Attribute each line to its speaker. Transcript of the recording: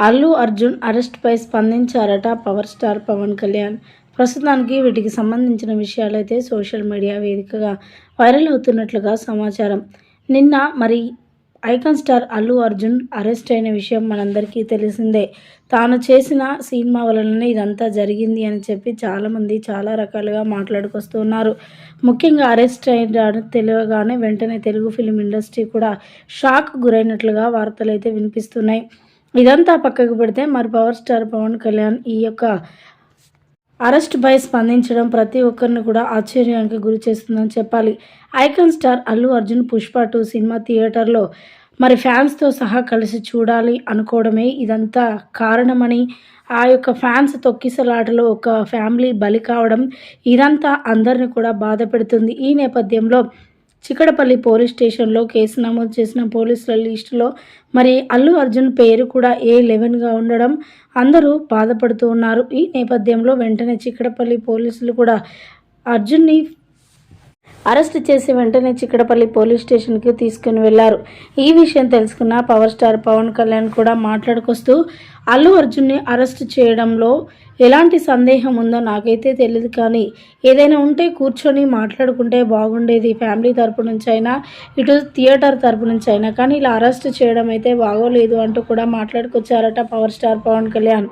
Speaker 1: అల్లు అర్జున్ అరెస్ట్పై స్పందించారట power star Pawan Kalyan. ప్రస్తుతానికి వీటికి సంబంధించిన విషయాలైతే సోషల్ మీడియా వేదికగా వైరల్ అవుతున్నట్లుగా సమాచారం. నిన్న మరి icon star Allu Arjun arrest అయిన విషయం మనందరికీ తెలిసిందే. తాను చేసిన సినిమా వలననే ఇదంతా జరిగింది అని చెప్పి చాలామంది చాలా రకాలుగా మాట్లాడుకొస్తున్నారు ముఖ్యంగా అరెస్ట్ అయిన తెలియగానే వెంటనే తెలుగు ఫిలిం ఇండస్ట్రీ కూడా షాక్ గురైనట్లుగా వార్తలు అయితే వినిపిస్తున్నాయి. ఇదంతా పక్కకు పెడితే మరి పవర్ స్టార్ పవన్ కళ్యాణ్ ఈ యొక్క అరెస్ట్ బై స్పందించడం ప్రతి ఒక్కరిని కూడా ఆశ్చర్యానికి గురి చేస్తుందని చెప్పాలి. Icon star Allu Arjun Pushpa two cinema థియేటర్లో మరి ఫ్యాన్స్తో సహా కలిసి చూడాలి అనుకోవడమే ఇదంతా కారణమని ఆ యొక్క ఫ్యాన్స్ తొక్కిసలాటలో ఒక ఫ్యామిలీ బలి కావడం ఇదంతా అందరిని కూడా బాధ పెడుతుంది ఈ నేపథ్యంలో చిక్కడపల్లి పోలీస్ స్టేషన్లో కేసు నమోదు చేసిన పోలీసుల లిస్టులో మరి అల్లు అర్జున్ పేరు కూడా ఏ లెవెన్గా ఉండడం అందరూ బాధపడుతూ ఉన్నారు. ఈ నేపథ్యంలో వెంటనే చిక్కడపల్లి పోలీసులు కూడా అర్జున్ని అరెస్ట్ చేసి వెంటనే చిక్కడపల్లి పోలీస్ స్టేషన్కి తీసుకుని వెళ్ళారు. ఈ విషయం తెలుసుకున్న పవర్ స్టార్ పవన్ కళ్యాణ్ కూడా మాట్లాడుకొస్తూ అల్లు అర్జున్ని అరెస్ట్ చేయడంలో ఎలాంటి సందేహం ఉందో నాకైతే తెలియదు కానీ ఏదైనా ఉంటే కూర్చొని మాట్లాడుకుంటే బాగుండేది ఫ్యామిలీ తరపు నుంచి అయినా ఇటు థియేటర్ తరపు నుంచి అయినా. కానీ ఇలా అరెస్ట్ చేయడం అయితే బాగోలేదు అంటూ కూడా మాట్లాడుకొచ్చారట పవర్ స్టార్ పవన్ కళ్యాణ్.